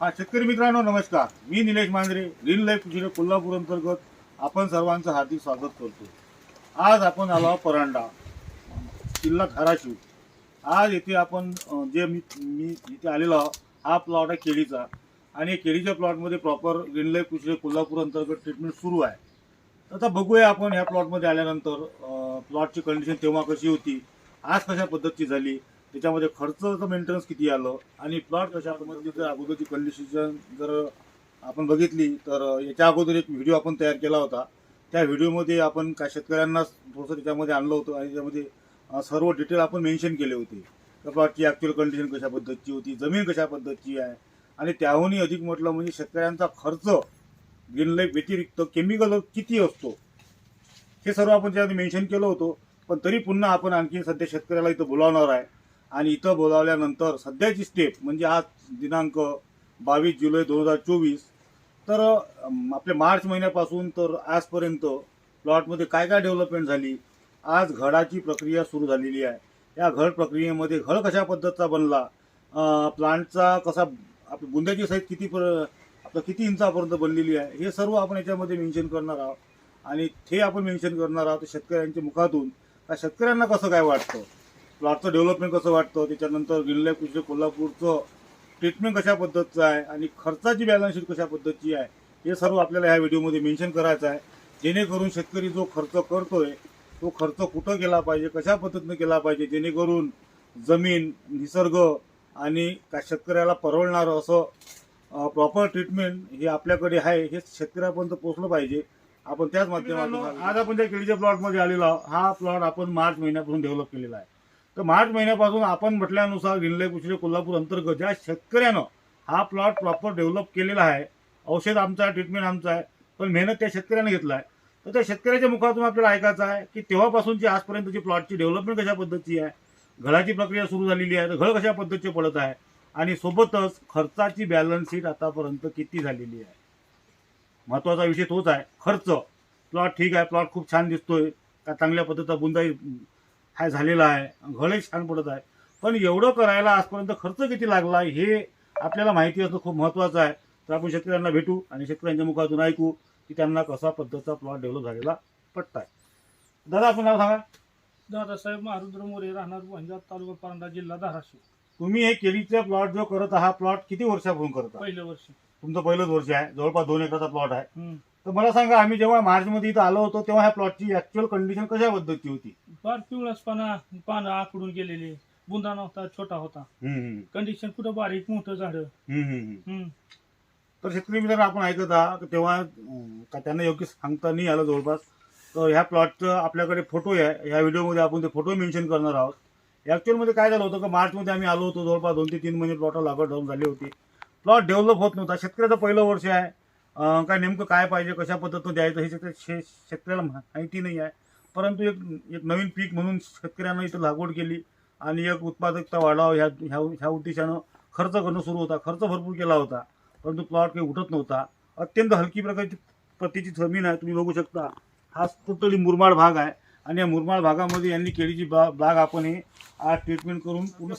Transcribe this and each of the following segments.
हा शेतकरी मित्रांनो नमस्कार. मी निलेश मांजरे ग्रीन लाईफ कृषी कोल्हापूर अंतर्गत आपण सर्वांचं हार्दिक स्वागत करतो. आज आपण आलो परांडा जिल्हा धाराशिव. आज येथे आपण जे मी मी इथे आलेलो आहो हा प्लॉट आहे केळीचा. आणि केळीच्या प्लॉटमध्ये प्रॉपर ग्रीन लाईफ कृषी कोल्हापूर अंतर्गत ट्रीटमेंट सुरू आहे. आता बघूया आपण ह्या प्लॉटमध्ये आल्यानंतर प्लॉटची कंडिशन तेव्हा कशी होती आज कशा पद्धतीची झाली त्याच्यामध्ये खर्चाचं मेंटेनन्स किती आलं? आणि प्लॉट कशा पद्धतीची म्हणजे जर अगोदरची कंडिशन जर आपण बघितली तर याच्या अगोदर एक व्हिडिओ आपण तयार केला होता. त्या व्हिडिओमध्ये आपण काय शेतकऱ्यांना थोडंसं त्याच्यामध्ये आणलं होतं आणि त्यामध्ये सर्व डिटेल आपण मेन्शन केले होते. तर प्लॉटची ॲक्च्युअल कंडिशन कशा पद्धतीची होती जमीन कशा पद्धतीची आहे आणि त्याहूनही अधिक म्हटलं म्हणजे शेतकऱ्यांचा खर्च ग्रीनलाईफ व्यतिरिक्त केमिकल किती असतो? हे सर्व आपण त्यामध्ये मेन्शन केलं होतं. पण तरी पुन्हा आपण आणखी सध्या शेतकऱ्याला इथं बोलावणार आहे. आणि इथं बोलावल्यानंतर सध्याची स्टेप म्हणजे आज दिनांक बावीस जुलै दोन हजार चोवीस तर आपल्या मार्च महिन्यापासून तर आजपर्यंत प्लॉटमध्ये काय काय डेव्हलपमेंट झाली? आज घडाची प्रक्रिया सुरू झालेली आहे. या घड प्रक्रियेमध्ये घड कशा पद्धतीचा बनला? प्लांटचा कसा आपली बुंद्याची साईज किती पर आपलं किती इंचापर्यंत बनलेली आहे? हे सर्व आपण याच्यामध्ये मेन्शन करणार आहोत. आणि ते आपण मेन्शन करणार आहोत शेतकऱ्यांच्या मुखातून. शेतकऱ्यांना कसं काय वाटतं? प्लॉटचं डेव्हलपमेंट कसं वाटतं त्याच्यानंतर गिरले कृषी कोल्हापूरचं ट्रीटमेंट कशा पद्धतीचं आहे आणि खर्चाची बॅलन्स शीट कशा पद्धतीची आहे हे सर्व आपल्याला ह्या व्हिडिओमध्ये मेन्शन करायचं आहे. जेणेकरून शेतकरी जो खर्च करतोय तो खर्च कुठं केला पाहिजे कशा पद्धतीनं केला पाहिजे जेणेकरून जमीन निसर्ग आणि का शेतकऱ्याला परवडणारं असं प्रॉपर ट्रीटमेंट हे आपल्याकडे आहे हे शेतकऱ्यापर्यंत पोहोचलं पाहिजे. आपण त्याच माध्यमातून आज आपण त्या केळीच्या प्लॉटमध्ये आलेलो हा प्लॉट आपण मार्च महिन्यापासून डेव्हलप केलेला आहे. तर मार्च महिन्यापासून आपण म्हटल्यानुसार गिनले कुशले कोल्हापूर अंतर्गत ज्या शेतकऱ्यानं हा प्लॉट प्रॉपर डेव्हलप केलेला आहे औषध आमचं आहे ट्रीटमेंट आमचं आहे पण मेहनत त्या शेतकऱ्यानं घेतला आहे. तर त्या शेतकऱ्याच्या मुखातून आपल्याला ऐकायचं आहे की तेव्हापासूनची आजपर्यंतची प्लॉटची डेव्हलपमेंट कशा पद्धतीची आहे घराची प्रक्रिया सुरू झालेली आहे तर घर कशा पद्धतीचे पडत आहे आणि सोबतच खर्चाची बॅलन्स शीट आतापर्यंत किती झालेली आहे. महत्त्वाचा विषय तोच आहे खर्च. प्लॉट ठीक आहे प्लॉट खूप छान दिसतोय का चांगल्या पद्धतीचा बुंदाई हा झालेला आहे. घडही छान पडत आहे. पण एवढं करायला आजपर्यंत खर्च किती लागला हे आपल्याला माहिती असणं खूप महत्वाचं आहे. तर आपण शेतकऱ्यांना भेटू आणि शेतकऱ्यांच्या मुखातून ऐकू की त्यांना कसा पद्धतीचा प्लॉट डेव्हलप झालेला पटत आहे. दादा आपण नाव सांगा. दादासाहेब महारुद्र मोरे राहणार वंजात तालुका परांडा जिल्हा धाराशिव. तुम्ही हे केळीचा प्लॉट जो करत आहात प्लॉट किती वर्षापासून करत आहात? पहिल्या वर्षी. तुमचं पहिलंच वर्ष आहे. जवळपास दोन एकराचा प्लॉट आहे. हम्म. तर मला सांगा आम्ही जेव्हा मार्चमध्ये इथं आलो होतो तेव्हा ह्या प्लॉटची ऍक्च्युअल कंडिशन कशा पद्धतीची होती? फार पिवळाच पाना आकडून गेलेले. बुंदा नव्हता छोटा होता. हम्म, कंडिशन कुठं बारीक मोठं झाड. हम्म, हम्म, हम्म. तर शेतकरी मित्रांनो आपण ऐकत आहात की तेव्हा अं, का त्यांना योग्य सांगता नाही आलं जवळपास. तर ह्या प्लॉटचं आपल्याकडे फोटो आहे. ह्या व्हिडिओमध्ये आपण ते फोटो मेन्शन करणार आहोत. ॲक्च्युअलमध्ये काय झालं होतं का मार्चमध्ये आम्ही आलो होतो जवळपास दोन ते तीन महिने प्लॉटला लागवड जाऊन झाली होती. प्लॉट डेव्हलप होत नव्हता. शेतकऱ्याचं पहिलं वर्ष आहे. अं, काय नेमकं काय पाहिजे कशा पद्धतीनं द्यायचं हे शेतकरी शे- शेतकऱ्याला माहिती नाही आहे. परंतु एक एक नवीन पीक म्हणून शेतकऱ्यांना इथं लागवड केली आणि एक उत्पादकता वाढावं ह्या ह्या ह्या उद्देशानं खर्च करणं सुरू होता. खर्च भरपूर केला होता परंतु प्लॉट काही उठत नव्हता. अत्यंत हलकी प्रकारची प्रतीची जमीन आहे तुम्ही बघू शकता. हा टोटली मुरमाड भाग आहे आणि या मुरमाड भागामध्ये यांनी केळीची बा बाग आपण हे आज ट्रीटमेंट करून पूर्ण.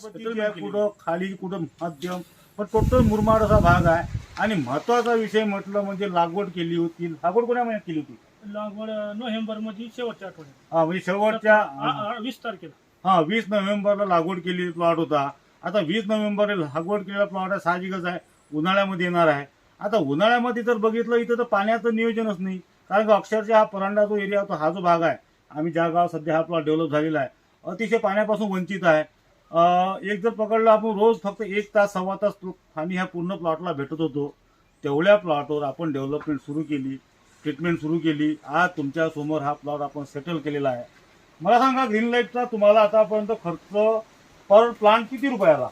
कुठं खाली कुठं मध्यम पण टोटल मुरमाड असा भाग आहे. आणि महत्त्वाचा विषय म्हटलं म्हणजे लागवड केली होती. लागवड कोण्या महिन्यात केली होती? लागवड नोव्हेंबरमध्ये शेवटच्या आठवड्यात. हा म्हणजे शेवटच्या आ- आ- वीस तारखेला. हा वीस नोव्हेंबरला लागवड केलेली प्लॉट होता. आता वीस नोव्हेंबरला लागवड केलेला प्लॉट आहे साहजिकच आहे. उन्हाळ्यामध्ये येणार आहे. आता उन्हाळ्यामध्ये जर बघितलं इथं तर पाण्याचं नियोजनच नाही. कारण का अक्षरशः हा परांडा जो एरिया होता हा जो भाग आहे आम्ही ज्या गावात सध्या हा प्लॉट डेव्हलप झालेला आहे अतिशय पाण्यापासून वंचित आहे. अं, एक जर पकडलं आपण रोज फक्त एक तास सव्वा तास पाणी ह्या पूर्ण प्लॉटला भेटत होतो. तेवढ्या प्लॉटवर आपण डेव्हलपमेंट सुरू केली. ट्रीटमेंट सुरू केली. आज तुमच्यासमोर हा प्लॉट आपण सेटल केलेला आहे. मला सांगा ग्रीन लाईटचा तुम्हाला आतापर्यंत खर्च पर प्लांट किती रुपयाला?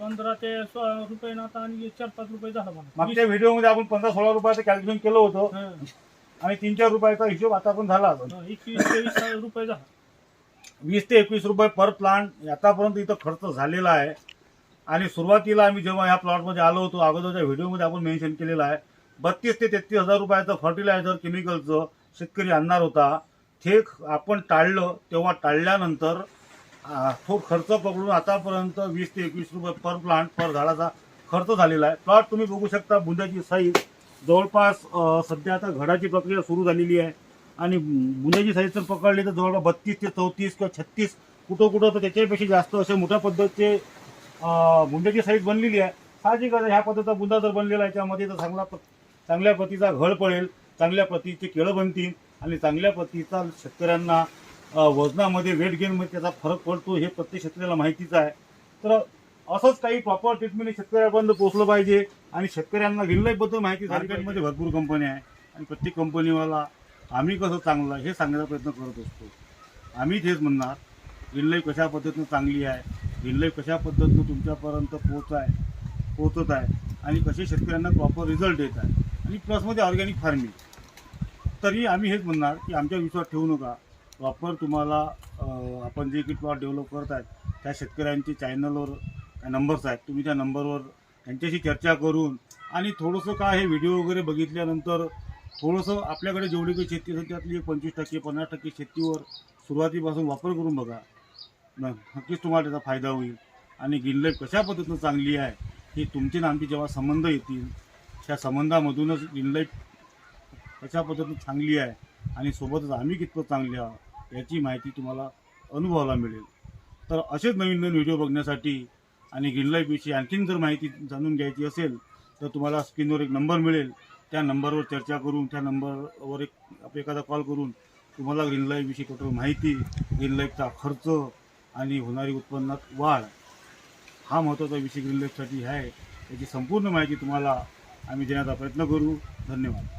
पंधरा ते सोळा रुपये ना आता आणि चार पाच रुपये झाला मला. मागच्या व्हिडिओमध्ये आपण पंधरा सोळा रुपयाचं कॅल्क्युलेशन केलं होतं. हं. आणि तीन चार रुपयाचा हिशोब आता पण झाला असेल हं, एकवीस ते वीस रुपये झाला. वीस ते एकवीस रुपये पर प्लांट आतापर्यंत इथं खर्च झालेला आहे. आणि सुरुवातीला आम्ही जेव्हा ह्या प्लॉटमध्ये आलो होतो अगोदरच्या व्हिडिओमध्ये आपण मेन्शन केलेलं आहे. बत्तीस ते तेहतीस हजार रुपयाचं फर्टिलायझर केमिकलचं शेतकरी आणणार होता. ते आपण टाळलं तेव्हा टाळल्यानंतर तो खर्च पकडून आतापर्यंत वीस ते एकवीस रुपये पर प्लांट पर झाडाचा खर्च झालेला आहे. प्लॉट तुम्ही बघू शकता बुंद्याची साईज जवळपास सध्या आता घडाची प्रक्रिया सुरू झालेली आहे. आणि बुंद्याची साईज जर पकडली तर जवळपास बत्तीस ते चौतीस किंवा छत्तीस कुठं कुठं तर त्याच्यापेक्षा जास्त असे मोठ्या पद्धतीचे बुंद्याची साईज बनलेली आहे. साहजिकच ह्या पद्धतीचा बुंदा जर बनलेला आहे त्यामध्ये तर चांगला प- चांगल्या प्रतीचा घड पडेल चांगल्या प्रतीचे केळं बनतील आणि चांगल्या प्रतीचा शेतकऱ्यांना वजनामध्ये वेट गेनमध्ये त्याचा फरक पडतो हे प्रत्येक शेतकऱ्याला माहितीच आहे. तर असंच काही प्रॉपर ट्रीटमेंट शेतकऱ्यापर्यंत पोहोचलं पाहिजे आणि शेतकऱ्यांना बद्दल माहिती मार्केटमध्ये भरपूर कंपन्या आहे. आणि प्रत्येक कंपनीवाला आम्ही कसं चांगलं हे सांगण्याचा प्रयत्न करत असतो. आम्ही तेच म्हणणार ग्रीनलाईफ कशा पद्धतीनं चांगली आहे ग्रीनलाईफ कशा पद्धतीनं तुमच्यापर्यंत पोहोच आहे पोहोचत आहे आणि कसे शेतकऱ्यांना प्रॉपर रिझल्ट येत आहे. आणि प्लसमध्ये ऑर्गॅनिक फार्मिंग तरी आम्ही हेच म्हणणार की आमच्या विश्वास ठेवू नका. प्रॉपर तुम्हाला आपण जे की प्लॉट डेव्हलप करत आहेत त्या शेतकऱ्यांचे चॅनलवर नंबर्स आहेत तुम्ही त्या नंबरवर त्यांच्याशी चर्चा करून आणि थोडंसं काय हे व्हिडिओ वगैरे बघितल्यानंतर थोडंसं आपल्याकडे जेवढी काही शेती असेल त्यातली पंचवीस टक्के पन्नास टक्के शेतीवर सुरुवातीपासून वापर करून बघा. नक्कीच तुम्हाला त्याचा फायदा होईल. आणि गिनलाईफ कशा पद्धतीनं चांगली आहे हे तुमचे आणि आमचे जेव्हा संबंध येतील त्या संबंधामधूनच इनलाईफ कशा पद्धतीने चांगली आहे आणि सोबतच आम्ही कितपत चांगले आहोत याची माहिती तुम्हाला अनुभवायला मिळेल. तर असेच नवीन नवीन व्हिडिओ बघण्यासाठी आणि ग्रीनलाईफविषयी आणखीन जर माहिती जाणून घ्यायची असेल तर तुम्हाला स्क्रीनवर एक नंबर मिळेल. त्या नंबरवर चर्चा करून त्या नंबरवर एक एखादा कॉल करून तुम्हाला ग्रीनलाईफविषयी कठोर माहिती ग्रीनलाईफचा खर्च आणि होणारी उत्पन्नात वाढ हा महत्त्वाचा विषय ग्रीनलाईफसाठी आहे. याची संपूर्ण माहिती तुम्हाला आम्ही देण्याचा प्रयत्न करू. धन्यवाद.